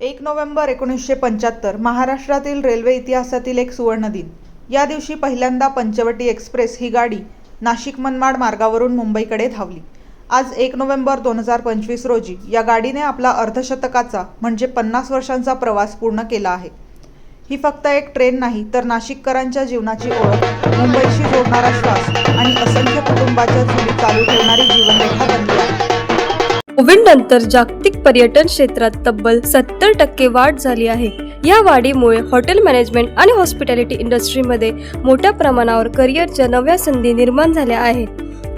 एक नोव्हेंबर एकोणीसशे पंच्याहत्तर महाराष्ट्रातील रेल्वे इतिहासातील एक सुवर्ण दिन. या दिवशी पहिल्यांदा पंचवटी एक्सप्रेस ही गाडी नाशिक मनमाड मार्गावरून मुंबईकडे धावली. आज एक नोव्हेंबर दोन हजार पंचवीस रोजी या गाडीने आपला अर्धशतकाचा म्हणजे पन्नास वर्षांचा प्रवास पूर्ण केला आहे. ही फक्त एक ट्रेन नाही तर नाशिककरांच्या जीवनाची ओळख मुंबईशी जोडणारा श्वास आणि असंख्य कुटुंबाच्या चुली चालू ठेवणारी जीवन कोविड नंतर जागतिक पर्यटन क्षेत्रात तब्बल सत्तर टक्के वाढ झाली आहे. या वाढीमुळे हॉटेल मॅनेजमेंट आणि हॉस्पिटॅलिटी इंडस्ट्रीमध्ये मोठ्या प्रमाणावर करिअरच्या नव्या संधी निर्माण झाल्या आहेत.